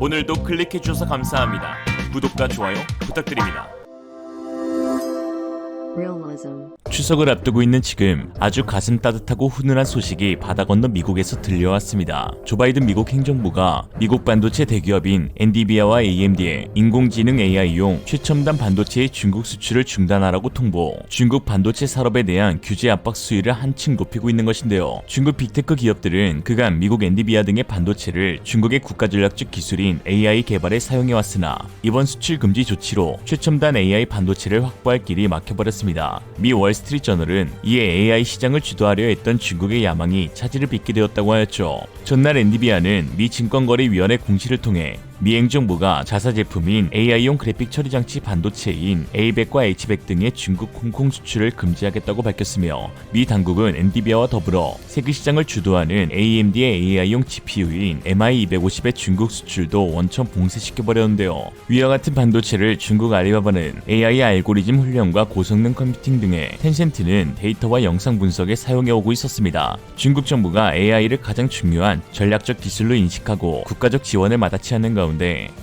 오늘도 클릭해 주셔서 감사합니다. 구독과 좋아요 부탁드립니다. 추석을 앞두고 있는 지금 아주 가슴 따뜻하고 훈훈한 소식이 바다 건너 미국에서 들려왔습니다. 조 바이든 미국 행정부가 미국 반도체 대기업인 엔디비아와 AMD의 인공지능 AI용 최첨단 반도체의 중국 수출을 중단하라고 통보. 중국 반도체 산업에 대한 규제 압박 수위를 한층 높이고 있는 것인데요. 중국 빅테크 기업들은 그간 미국 엔디비아 등의 반도체를 중국의 국가전략적 기술인 AI 개발에 사용해 왔으나 이번 수출 금지 조치로 최첨단 AI 반도체를 확보할 길이 막혀버렸습니다. 미 월스트리트 저널은 이에 AI 시장을 주도하려 했던 중국의 야망이 차질을 빚게 되었다고 하였죠. 전날 엔디비아는 미 증권거래위원회 공시를 통해 미 행정부가 자사 제품인 AI용 그래픽 처리 장치 반도체인 A100과 H100 등의 중국 홍콩 수출을 금지하겠다고 밝혔으며 미 당국은 엔디비아와 더불어 세계 시장을 주도하는 AMD의 AI용 GPU인 MI250의 중국 수출도 원천 봉쇄시켜 버렸는데요. 위와 같은 반도체를 중국 알리바바는 AI 알고리즘 훈련과 고성능 컴퓨팅 등의 텐센트는 데이터와 영상 분석에 사용해 오고 있었습니다. 중국 정부가 AI를 가장 중요한 전략적 기술로 인식하고 국가적 지원을 마다치 않는 가운데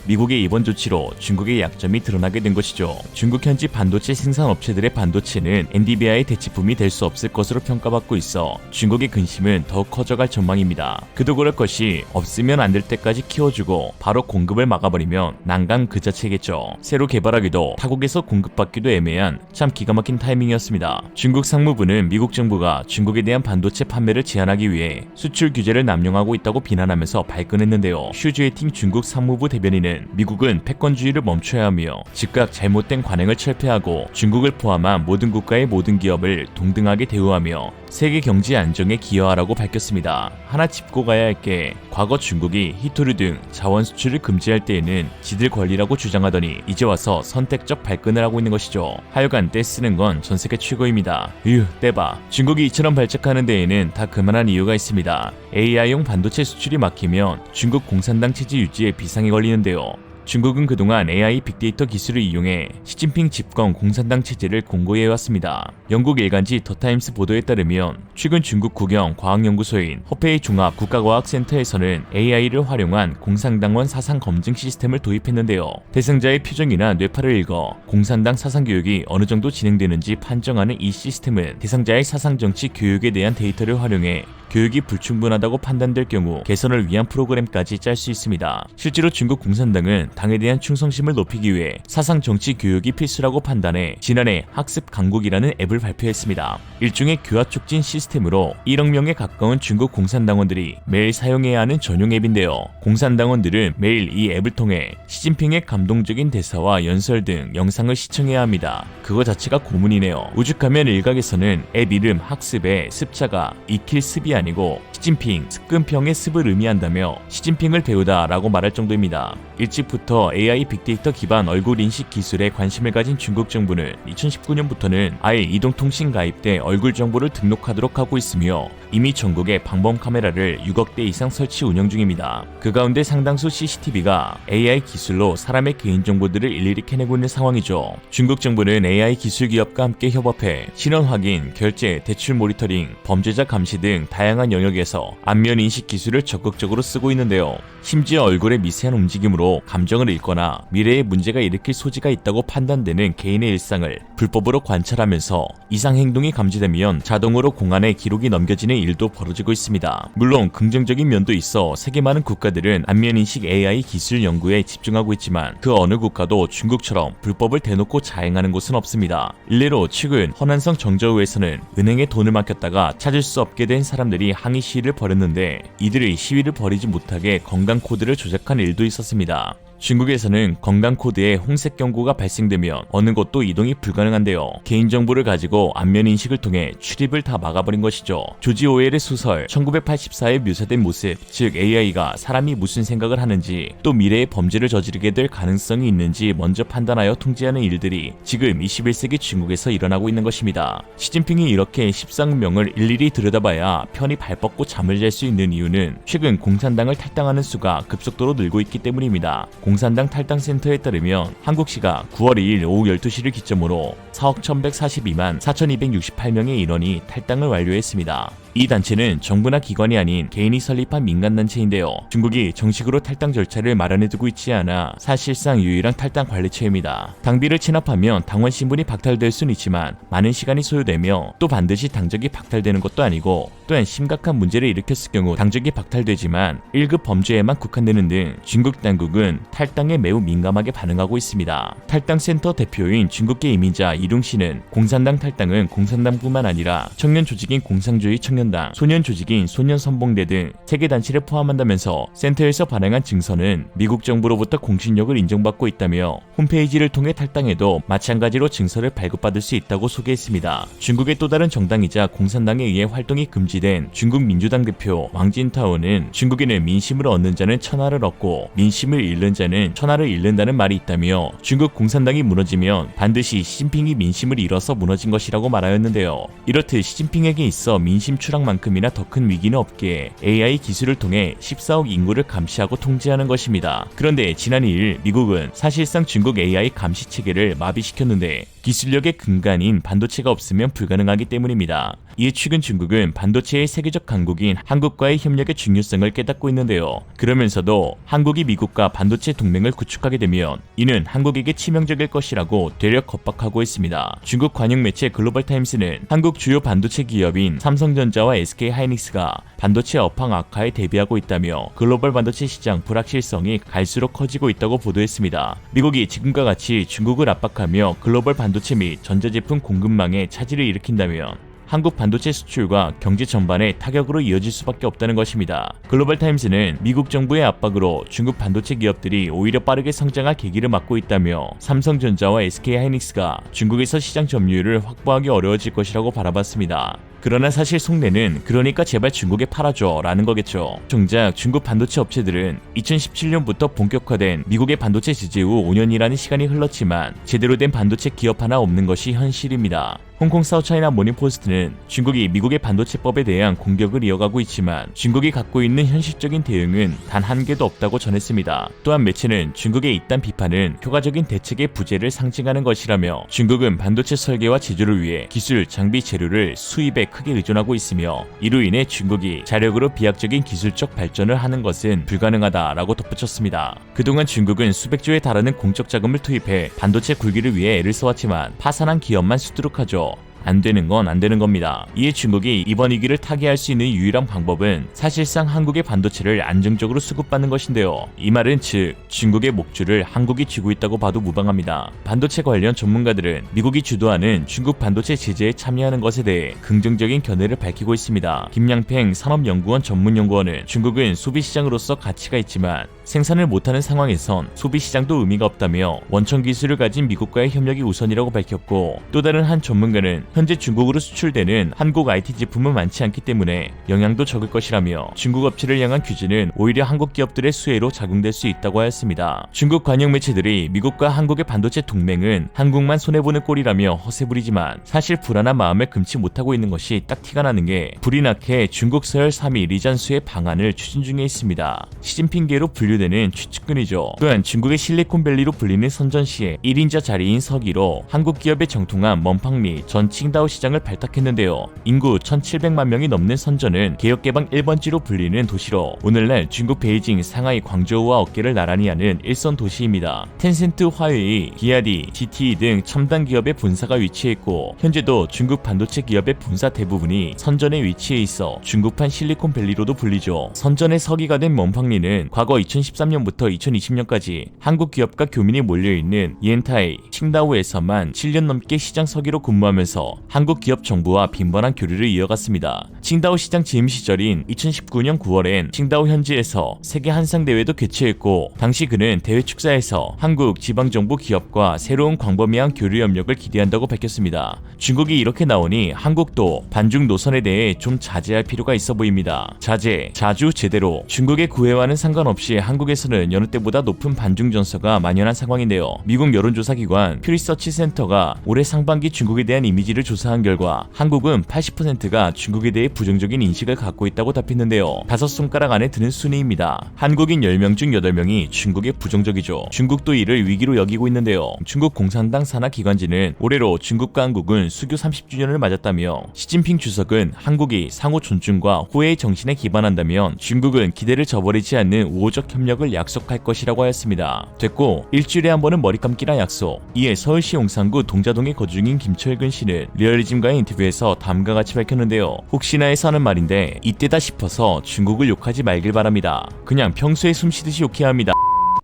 미국의 이번 조치로 중국의 약점이 드러나게 된 것이죠. 중국 현지 반도체 생산 업체들의 반도체는 엔디비아의 대체품이 될 수 없을 것으로 평가받고 있어 중국의 근심은 더욱 커져갈 전망입니다. 그도 그럴 것이 없으면 안 될 때까지 키워주고 바로 공급을 막아버리면 난강 그 자체겠죠. 새로 개발하기도 타국에서 공급받기도 애매한 참 기가 막힌 타이밍이었습니다. 중국 상무부는 미국 정부가 중국에 대한 반도체 판매를 제한하기 위해 수출 규제를 남용하고 있다고 비난하면서 발끈했는데요. 슈즈웨팅 중국 상무 부 대변인은 미국은 패권주의를 멈춰야 하며 즉각 잘못된 관행을 철폐하고 중국을 포함한 모든 국가의 모든 기업을 동등하게 대우하며 세계 경제 안정에 기여하라고 밝혔습니다. 하나 짚고 가야 할 게 과거 중국이 히토류 등 자원 수출을 금지할 때에는 지들 권리라고 주장하더니 이제 와서 선택적 발끈을 하고 있는 것이죠. 하여간 떼 쓰는 건 전 세계 최고입니다. 으, 떼봐. 중국이 이처럼 발작하는 데에는 다 그만한 이유가 있습니다. AI용 반도체 수출이 막히면 중국 공산당 체제 유지에 비상이 걸리는데요. 중국은 그동안 AI 빅데이터 기술을 이용해 시진핑 집권 공산당 체제를 공고해 왔습니다. 영국 일간지 더타임스 보도에 따르면 최근 중국 국영 과학연구소인 허페이 종합 국가과학센터에서는 AI를 활용한 공산당원 사상 검증 시스템을 도입했는데요. 대상자의 표정이나 뇌파를 읽어 공산당 사상 교육이 어느 정도 진행되는지 판정하는 이 시스템은 대상자의 사상 정치 교육에 대한 데이터를 활용해 교육이 불충분하다고 판단될 경우 개선을 위한 프로그램까지 짤 수 있습니다. 실제로 중국 공산당은 당에 대한 충성심을 높이기 위해 사상 정치 교육이 필수라고 판단해 지난해 학습 강국이라는 앱을 발표했습니다. 일종의 교화 촉진 시스템으로 1억 명에 가까운 중국 공산당원들이 매일 사용해야 하는 전용 앱인데요. 공산당원들은 매일 이 앱을 통해 시진핑의 감동적인 대사와 연설 등 영상을 시청해야 합니다. 그거 자체가 고문이네요. 오죽하면 일각에서는 앱 이름 학습에 습자가 익힐 습이 아 니고 시진핑 습근평의 습을 의미한다며 시진핑을 배우다 라고 말할 정도입니다. 일찍부터 AI 빅데이터 기반 얼굴 인식 기술에 관심을 가진 중국 정부는 2019년부터는 아예 이동통신 가입 때 얼굴 정보를 등록하도록 하고 있으며 이미 전국에 방범 카메라를 6억 대 이상 설치 운영 중입니다. 그 가운데 상당수 CCTV가 AI 기술로 사람의 개인 정보들을 일일이 캐내고 있는 상황이죠. 중국 정부는 AI 기술 기업과 함께 협업해 신원 확인, 결제, 대출 모니터링, 범죄자 감시 등 다양한 영역에서 안면 인식 기술을 적극적으로 쓰고 있는데요. 심지어 얼굴의 미세한 움직임으로 감정을 읽거나 미래에 문제가 일으킬 소지가 있다고 판단되는 개인의 일상을 불법으로 관찰하면서 이상 행동이 감지되면 자동으로 공안에 기록이 넘겨지는 일도 벌어지고 있습니다. 물론 긍정적인 면도 있어 세계 많은 국가들은 안면 인식 AI 기술 연구에 집중하고 있지만 그 어느 국가도 중국처럼 불법을 대놓고 자행하는 곳은 없습니다. 일례로 최근 허난성 정저우에서는 은행에 돈을 맡겼다가 찾을 수 없게 된 사람들 이 항의 시위를 벌였는데 이들의 시위를 벌이지 못하게 건강 코드를 조작한 일도 있었습니다. 중국에서는 건강 코드에 홍색 경고가 발생되면 어느 곳도 이동이 불가능한데요. 개인정보를 가지고 안면 인식을 통해 출입을 다 막아버린 것이죠. 조지 오웰의 소설 1984에 묘사된 모습, 즉 AI가 사람이 무슨 생각을 하는지 또 미래의 범죄를 저지르게 될 가능성이 있는지 먼저 판단하여 통제하는 일들이 지금 21세기 중국에서 일어나고 있는 것입니다. 시진핑이 이렇게 십상명을 일일이 들여다봐야 편히 발 뻗고 잠을 잘 수 있는 이유는 최근 공산당을 탈당하는 수가 급속도로 늘고 있기 때문입니다. 공 산당 탈당센터에 따르면 한국 시각 9월 2일 오후 12시를 기점으로 4억 1142만 4268명의 인원이 탈당을 완료했습니다. 이 단체는 정부나 기관이 아닌 개인이 설립한 민간단체인데요. 중국이 정식으로 탈당 절차를 마련해두고 있지 않아 사실상 유일한 탈당 관리처입니다. 당비를 체납하면 당원 신분이 박탈될 수는 있지만 많은 시간이 소요되며 또 반드시 당적이 박탈되는 것도 아니고 또한 심각한 문제를 일으켰을 경우 당적이 박탈되지만 1급 범죄에만 국한되는 등 중국 당국은 탈당에 매우 민감하게 반응하고 있습니다. 탈당센터 대표인 중국계 이민자 이룽 씨는 공산당 탈당은 공산당뿐만 아니라 청년 조직인 공상주의 청년당, 소년 조직인 소년선봉대 등 세계 단체를 포함한다면서 센터에서 발행한 증서는 미국 정부로부터 공신력을 인정받고 있다며 홈페이지를 통해 탈당해도 마찬가지로 증서를 발급받을 수 있다고 소개했습니다. 중국의 또 다른 정당이자 공산당에 의해 활동이 금지된 중국 민주당 대표 왕진타오는 중국인은 민심을 얻는 자는 천하를 얻고 민심을 잃는 자는 천하를 잃는다는 말이 있다며 중국 공산당이 무너지면 반드시 시진핑이 민심을 잃어서 무너진 것이라고 말하였는데요. 이렇듯 시진핑에게 있어 민심 추락만큼이나 더 큰 위기는 없기에 AI 기술을 통해 14억 인구를 감시하고 통제하는 것입니다. 그런데 지난 2일 미국은 사실상 중국 AI 감시 체계를 마비시켰는데 기술력의 근간인 반도체가 없으면 불가능하기 때문입니다. 이에 최근 중국은 반도체의 세계적 강국인 한국과의 협력의 중요성을 깨닫고 있는데요. 그러면서도 한국이 미국과 반도체 동맹을 구축하게 되면 이는 한국에게 치명적일 것이라고 되려 겁박하고 있습니다. 중국 관영 매체 글로벌 타임스는 한국 주요 반도체 기업인 삼성전자와 SK 하이닉스가 반도체 업황 악화에 대비하고 있다며 글로벌 반도체 시장 불확실성이 갈수록 커지고 있다고 보도했습니다. 미국이 지금과 같이 중국을 압박하며 글로벌 반도체 및 전자제품 공급망에 차질을 일으킨다면 한국 반도체 수출과 경제 전반에 타격으로 이어질 수밖에 없다는 것입니다. 글로벌 타임스는 미국 정부의 압박으로 중국 반도체 기업들이 오히려 빠르게 성장할 계기를 맞고 있다며 삼성전자와 SK 하이닉스가 중국에서 시장 점유율을 확보하기 어려워질 것이라고 바라봤습니다. 그러나 사실 속내는 그러니까 제발 중국에 팔아줘 라는 거겠죠. 정작 중국 반도체 업체들은 2017년부터 본격화된 미국의 반도체 제재 후 5년이라는 시간이 흘렀지만 제대로 된 반도체 기업 하나 없는 것이 현실입니다. 홍콩 사우차이나 모닝포스트는 중국이 미국의 반도체법에 대한 공격을 이어가고 있지만 중국이 갖고 있는 현실적인 대응은 단 한 개도 없다고 전했습니다. 또한 매체는 중국의 이딴 비판은 효과적인 대책의 부재를 상징하는 것이라며 중국은 반도체 설계와 제조를 위해 기술, 장비, 재료를 수입에 크게 의존하고 있으며 이로 인해 중국이 자력으로 비약적인 기술적 발전을 하는 것은 불가능하다라고 덧붙였습니다. 그동안 중국은 수백 조에 달하는 공적 자금을 투입해 반도체 굴기를 위해 애를 써왔지만 파산한 기업만 수두룩하죠. 안 되는 건 안 되는 겁니다. 이에 중국이 이번 위기를 타개할 수 있는 유일한 방법은 사실상 한국의 반도체를 안정적으로 수급받는 것인데요. 이 말은 즉 중국의 목줄을 한국이 쥐고 있다고 봐도 무방합니다. 반도체 관련 전문가들은 미국이 주도하는 중국 반도체 제재에 참여하는 것에 대해 긍정적인 견해를 밝히고 있습니다. 김양팽 산업연구원 전문연구원은 중국은 소비시장으로서 가치가 있지만 생산을 못하는 상황에선 소비 시장도 의미가 없다며 원천 기술을 가진 미국과의 협력이 우선이라고 밝혔고 또 다른 한 전문가는 현재 중국으로 수출되는 한국 IT 제품은 많지 않기 때문에 영향도 적을 것이라며 중국 업체를 향한 규제는 오히려 한국 기업들의 수혜로 작용될 수 있다고 하였습니다. 중국 관영 매체들이 미국과 한국의 반도체 동맹은 한국만 손해보는 꼴이라며 허세 부리지만 사실 불안한 마음을 금치 못하고 있는 것이 딱 티가 나는 게 불이 나게 중국 서열 3위 리잔수의 방안을 추진 중에 있습니다. 시진핑계로 분류 되는 추측근이죠. 또한 중국의 실리콘밸리로 불리는 선전시의 1인자 자리인 서기로 한국 기업에 정통한 멈팡리 전 칭다오 시장을 발탁했는데요. 인구 1,700만 명이 넘는 선전은 개혁개방 1번지로 불리는 도시로 오늘날 중국 베이징, 상하이, 광저우와 어깨를 나란히 하는 일선 도시입니다. 텐센트, 화웨이, 기아디, GTE 등 첨단 기업의 본사가 위치해 있고 현재도 중국 반도체 기업의 본사 대부분이 선전에 위치해 있어 중국판 실리콘밸리로도 불리죠. 선전의 서기가 된 멈팡리는 과거 2013년부터 2020년까지 한국 기업과 교민이 몰려있는 이엔타이, 칭다오에서만 7년 넘게 시장 서기로 근무하면서 한국 기업 정부와 빈번한 교류를 이어갔습니다. 칭다오 시장 재임 시절인 2019년 9월엔 칭다오 현지에서 세계 한상 대회도 개최했고 당시 그는 대회 축사에서 한국 지방 정부 기업과 새로운 광범위한 교류 협력을 기대한다고 밝혔습니다. 중국이 이렇게 나오니 한국도 반중 노선에 대해 좀 자제할 필요가 있어 보입니다. 자제, 자주, 제대로 중국의 구애와는 상관없이 한국 한국에서는 여느 때보다 높은 반중 전서가 만연한 상황인데요. 미국 여론조사 기관 퓨리서치 센터가 올해 상반기 중국에 대한 이미지를 조사한 결과 한국은 80%가 중국에 대해 부정적인 인식을 갖고 있다고 답했는데요. 다섯 손가락 안에 드는 순위입니다. 한국인 10명 중 8명이 중국에 부정적이죠. 중국도 이를 위기로 여기고 있는데요. 중국 공산당 산하 기관지는 올해로 중국과 한국은 수교 30주년을 맞았다며 시진핑 주석은 한국이 상호 존중과 호혜의 정신에 기반한다면 중국은 기대를 저버리지 않는 우호적 협력 을 약속할 것이라고 하였습니다. 됐고 일주일에 한 번은 머리 감기라 약속. 이에 서울시 용산구 동자동에 거주 중인 김철근 씨는 리얼리즘과의 인터뷰에서 다음과 같이 밝혔는데요. 혹시나 해서 하는 말인데 이때다 싶어서 중국을 욕하지 말길 바랍니다. 그냥 평소에 숨쉬듯이 욕해야 합니다.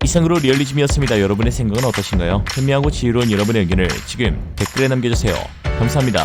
이상으로 리얼리즘이었습니다. 여러분의 생각은 어떠신가요? 현명하고 지혜로운 여러분의 의견을 지금 댓글에 남겨주세요. 감사합니다.